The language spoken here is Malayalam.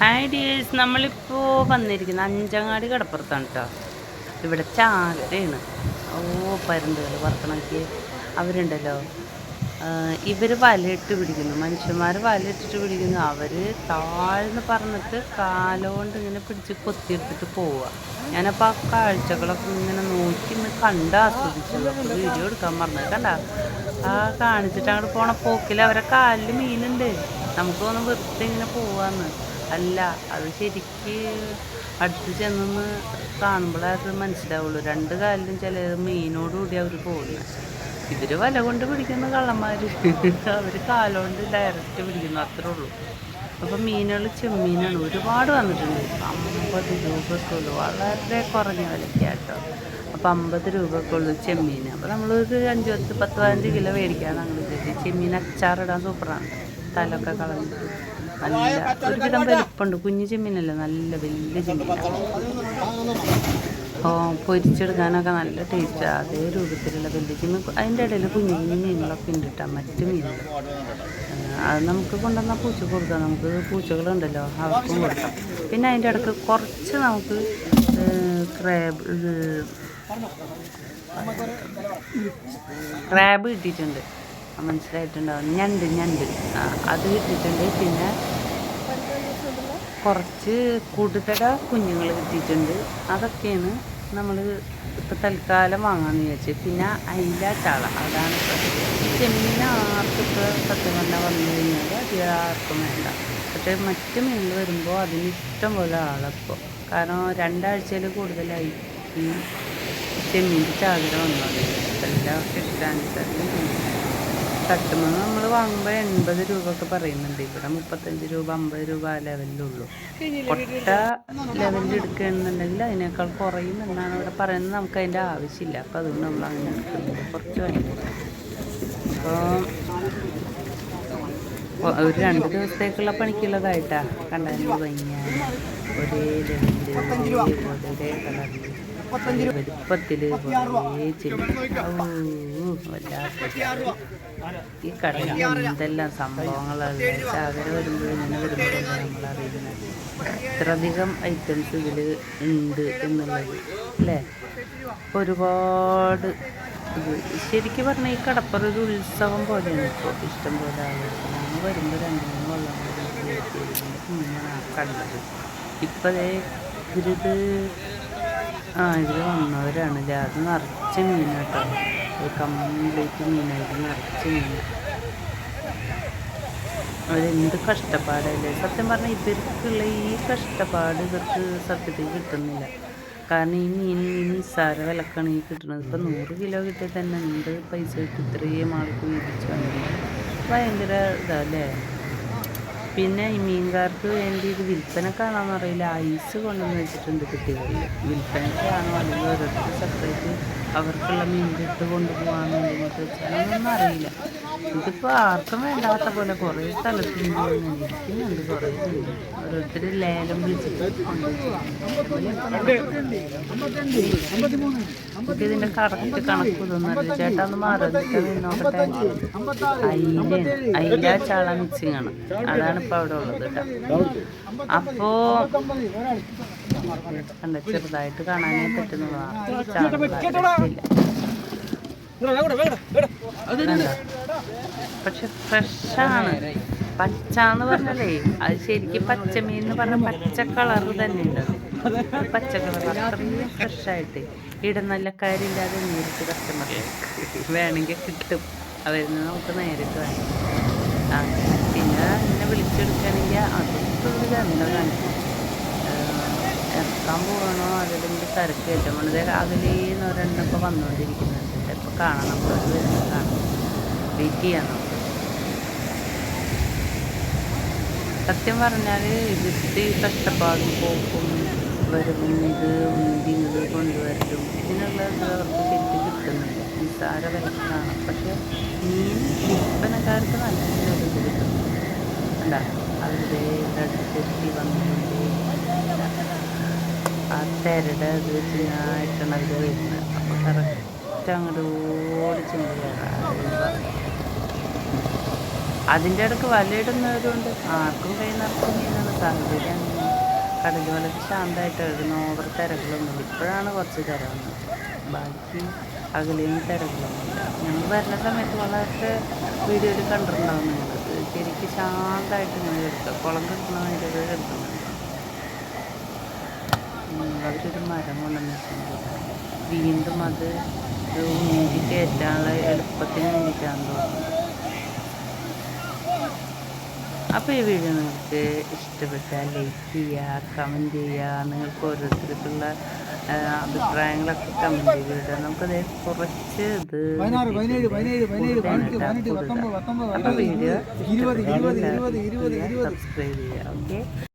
ഹായ് ഡിയേഴ്സ് നമ്മളിപ്പോൾ വന്നിരിക്കുന്ന അഞ്ചങ്ങാടി കടപ്പുറത്താണ് കേട്ടോ ഇവിടെ ചാകരയാണ് ഓ പരുന്തുകൾ പറക്കണമെങ്കിൽ അവരുണ്ടല്ലോ. ഇവർ വലയിട്ട് പിടിക്കുന്നു. മനുഷ്യന്മാർ വലയിട്ടിട്ട് പിടിക്കുന്നു. അവർ താഴ്ന്ന് പറഞ്ഞിട്ട് കാലുകൊണ്ട് ഇങ്ങനെ പിടിച്ച് കൊത്തിയെടുത്തിട്ട് പോവുക ഞാനപ്പോൾ ആ കാഴ്ചകളൊക്കെ ഇങ്ങനെ നോക്കി ഇന്ന് കണ്ട് ആസ്വദിച്ചു. വീഡിയോ എടുക്കാൻ പറഞ്ഞത് കണ്ട? ആ കാണിച്ചിട്ട് അങ്ങോട്ട് പോണ പോക്കിൽ അവരെ കാലിൽ മീനുണ്ട്. നമുക്ക് തോന്നുന്നു വെറുതെ ഇങ്ങനെ പോവാന്ന്. അല്ല അത് ശരിക്ക് അടുത്ത് ചെന്നൊന്ന് കാണുമ്പോഴേ അത് മനസ്സിലാവുള്ളൂ. രണ്ട് കാലിലും ചില മീനോടുകൂടി അവർ പോകുന്നത് ഇവർ വല കൊണ്ട് പിടിക്കുന്ന കള്ളന്മാർ അവർ കാലുകൊണ്ട് ഡയറക്റ്റ് പിടിക്കുന്നു അത്രേ ഉള്ളൂ. അപ്പം മീനുകൾ ചെമ്മീനാണ്. ഒരുപാട് വന്നിട്ടുണ്ട്. അമ്പത് രൂപയൊക്കെ ഉള്ളൂ. വളരെ കുറഞ്ഞ വിലക്കായിട്ടോ അപ്പം അമ്പത് രൂപയൊക്കെ ഉള്ളൂ ചെമ്മീൻ അപ്പോൾ നമ്മളൊരു അഞ്ച് പത്ത് പത്ത് പതിനഞ്ച് കിലോ മേടിക്കാൻ വിചാരിച്ചു ചെമ്മീൻ അച്ചാറിടാൻ സൂപ്പറാണ്. തലൊക്കെ കളഞ്ഞിട്ട്. നല്ല ഒരുവിധം വലിപ്പമുണ്ട് കുഞ്ഞു ചെമ്മീനല്ല? നല്ല വലിയ ചെമ്മീനാണ് ഓ പൊരിച്ചെടുക്കാനൊക്കെ നല്ല ടേസ്റ്റാണ് അതേ രൂപത്തിലുള്ള വലിയ ചെമ്മീൻ. അതിന്റെ ഇടയിൽ കുഞ്ഞു കുഞ്ഞു മീനുകളൊക്കെ ഉണ്ട് കേട്ടോ മറ്റു മീനുകൾ. അത് നമുക്ക് കൊണ്ടുവന്നാൽ പൂച്ച കൊടുക്കാം. നമുക്ക് പൂച്ചകളുണ്ടല്ലോ അവർക്കും കൊടുക്കാം. പിന്നെ അതിന്റെ ഇടയ്ക്ക് കുറച്ച് നമുക്ക് ക്രാബ് ഇത് ക്രാബ് കിട്ടിയിട്ടുണ്ട്. മനസ്സിലായിട്ടുണ്ടാവും ഞണ്ട് ഞണ്ട്. അത് കിട്ടിയിട്ടുണ്ട്. പിന്നെ കുറച്ച് കൂടുതൽ കുഞ്ഞുങ്ങൾ കിട്ടിയിട്ടുണ്ട്. അതൊക്കെയാണ് നമ്മൾ ഇപ്പോൾ തൽക്കാലം വാങ്ങാമെന്ന് വിചാരിച്ചത് പിന്നെ അയില ചാള അതാണ് ഈ ചെമ്മീൻ ആർക്കും ഇപ്പോൾ സത്യം പറഞ്ഞാൽ വന്നു കഴിഞ്ഞാൽ അധികം ആർക്കും വേണ്ട. പക്ഷേ മറ്റു മീനുകൾ വരുമ്പോൾ അതിന് ഇഷ്ടം പോലെ ആളപ്പോൾ കാരണം രണ്ടാഴ്ചയിൽ കൂടുതലായി ഈ ചെമ്മീന്റെ ചാകര വന്നത് എല്ലാവർക്കും ഇഷ്ടാനുസരണം തട്ടുമ്പോൾ നമ്മൾ വാങ്ങുമ്പോൾ എൺപത് രൂപ ഒക്കെ പറയുന്നുണ്ട്. ഇവിടെ മുപ്പത്തഞ്ച് രൂപ അമ്പത് രൂപ ലെവലിലുള്ളൂ കൊട്ട ലെവലിൽ എടുക്കുകയാണെന്നുണ്ടെങ്കിൽ അതിനേക്കാൾ കുറയും എന്നാണ് ഇവിടെ പറയുന്നത്. നമുക്ക് അതിന്റെ ആവശ്യമില്ല. അപ്പോൾ അതുകൊണ്ട് നമ്മൾ അങ്ങനെ എടുക്കുന്നുണ്ട്. കുറച്ച് വാങ്ങിക്കും അപ്പോൾ ഒരു രണ്ട് ദിവസത്തേക്കുള്ള പണിക്കുള്ളതായിട്ടാണ് കണ്ടതിന് ഭംഗിയാണ്. ഒരേ രണ്ട് ഒരേ കളറിൽ വലുപ്പത്തിൽ ഈ കടയിൽ എന്തെല്ലാം സംഭവങ്ങൾ ചാകര വരുമ്പോൾ ഇങ്ങനെ ഐറ്റംസ് ഇതിൽ ഉണ്ട് എന്നുള്ളത് അല്ലേ? ഒരുപാട് ഇത് ശരിക്കും പറഞ്ഞാൽ ഈ കടപ്പുറ ഒരു ഉത്സവം പോലെയാണ് ഇപ്പോൾ ഇഷ്ടം പോലെ ആളുകൾ വരുമ്പോൾ രണ്ട് മൂന്ന് കണ്ടത്. ഇപ്പോഴേ ഇവരിത് ആ ഇതിൽ വന്നവരാണ്. ഇല്ലേ അത് നിറച്ച് മീൻ കേട്ടോ ഒരു കംപ്ലീറ്റ് മീനായിട്ട് നിറച്ച് മീൻ. അവരെന്ത് കഷ്ടപ്പാടല്ലേ? സത്യം പറഞ്ഞാൽ ഇവർക്കുള്ള ഈ കഷ്ടപ്പാട് ഇവർക്ക് സത്യത്തിൽ കിട്ടുന്നില്ല. കാരണം ഈ മീൻ ഈ നിസ്സാര വിലക്കാണ് ഈ കിട്ടുന്നത്. ഇപ്പം നൂറ് കിലോ കിട്ടിയാൽ തന്നെ എന്ത് പൈസ കിട്ടും? ഇത്രയും ആൾക്ക് വീതിച്ച് വന്നില്ല ഭയങ്കര ഇതല്ലേ പിന്നെ ഈ മീൻകാർക്ക് വേണ്ടി ഇത് വിൽപ്പനക്കാണോന്ന് അറിയില്ല. ഐസ് കൊണ്ടുവന്ന് വെച്ചിട്ടുണ്ട് കുട്ടികളിൽ വിൽപ്പനക്കാണോ അല്ലെങ്കിൽ ഓരോരുത്തർ സെപ്പറേറ്റ് അവർക്കുള്ള മീൻ കിട്ട് കൊണ്ടുപോകാൻ വെച്ചാൽ അതൊന്നും അറിയില്ല. ഇതിപ്പോൾ ആർക്കും വേണ്ടാത്ത പോലെ കുറേ സ്ഥലത്ത് ഇരിക്കുന്നുണ്ട് കുറേ ഓരോരുത്തർ ലേലം വിളിച്ചിട്ട് ഇതിന്റെ കറക്റ്റ് കണക്ക് ഇതൊന്നും ചേട്ടാ ഒന്ന് മാറിയിട്ട് നോക്കട്ടെ. അയില അയില ചാള മിക്സിങ് ആണ്. അതാണ് ഇപ്പൊ അവിടെ ഉള്ളത് കേട്ടോ. അപ്പോ കണ്ട ചെറുതായിട്ട് കാണാനേ പറ്റുന്നതാണ്. പക്ഷെ ഫ്രഷാണ്. പച്ച എന്ന് പറഞ്ഞല്ലേ അത് ശരിക്കും പച്ചമീൻ എന്ന് പറഞ്ഞ പച്ച കളർ തന്നെ ഉണ്ട്. പച്ച കളർ അത്രയും ഫ്രഷായിട്ട്. കാര്യമില്ലാതെ നേരിട്ട് കസ്റ്റമറിലേക്ക് വേണമെങ്കിൽ കിട്ടും. അവരിൽ നിന്ന് നമുക്ക് നേരിട്ട് വേണം ആ പിന്നെ എന്നെ വിളിച്ചെടുക്കുകയാണെങ്കിൽ അതൊക്കെ കാണിക്കും ഇറക്കാൻ പോകണോ? അതിലെങ്കിൽ തിരക്ക് കയറ്റം അതിലേന്ന് ഒരെണ്ണമൊക്കെ വന്നുകൊണ്ടിരിക്കുന്നുണ്ട്. കാണാം. നമ്മളത് വരുന്നത് കാണാം. വെയിറ്റ് ചെയ്യാം നമുക്ക്. സത്യം പറഞ്ഞാൽ ഈ കഷ്ടപ്പാടും പോക്കും വരവും ഇത് ഉന്തി ഇത് കൊണ്ടുവരലും ഇതിനുള്ള ഇത് അവർക്ക് ശരിക്കും കിട്ടുന്നുണ്ട്. നിസ്സാര വിലക്കാണ്. പക്ഷെ മീൻ വിൽപ്പനക്കാർക്ക് നല്ല ഇത് കിട്ടും. അല്ല അവരുടെ അടുത്തെത്തി വന്നിട്ടുണ്ട്. ആ തിരയുടെ അത് വെച്ച് ഞാൻ ഇട്ടണത് വരുന്നത്. അപ്പോൾ കറക്റ്റ് അങ്ങോട്ട് ഓടി ചെന്ന് അതിന്റെ ഇടയ്ക്ക് വലയിടുന്നവരുണ്ട്. ആർക്കും കൈ മീനാണ് സാഹചര്യം. കടൽ വലക്ക് ശാന്തമായിട്ട് എഴുതുന്നു ഓവർ തിരകളൊന്നുമില്ല. ഇപ്പോഴാണ് കുറച്ച് തിര വന്നത് ബാക്കി അകലെയും തിരകളൊന്നുമില്ല. ഞങ്ങൾ വരുന്ന സമയത്ത് വളരെ വീഡിയോയിൽ കണ്ടിട്ടുണ്ടാവും നിങ്ങൾ ശരിക്കും ശാന്തമായിട്ട് നിങ്ങൾ എടുക്കുക. കുളം കിട്ടണമെങ്കിൽ എടുക്കുന്നുണ്ട് അവരൊരു മരം കൊണ്ട് വെച്ചിട്ടുണ്ട് വീണ്ടും അത് ഊന്തി കയറ്റാനുള്ള എളുപ്പത്തിന് വേണ്ടിയിട്ടാണ് തോന്നുന്നത്. അപ്പോൾ ഈ വീഡിയോ നിങ്ങൾക്ക് ഇഷ്ടപ്പെട്ടാൽ ലൈക്ക് ചെയ്യുക കമന്റ് ചെയ്യുക നിങ്ങൾക്ക് ഓരോരുത്തർക്കുള്ള അഭിപ്രായങ്ങളൊക്കെ കമന്റ് നമുക്ക് നമുക്കത് കുറച്ച് ഇത് അപ്പോൾ വീഡിയോ സബ്സ്ക്രൈബ് ചെയ്യുക. ഓക്കെ?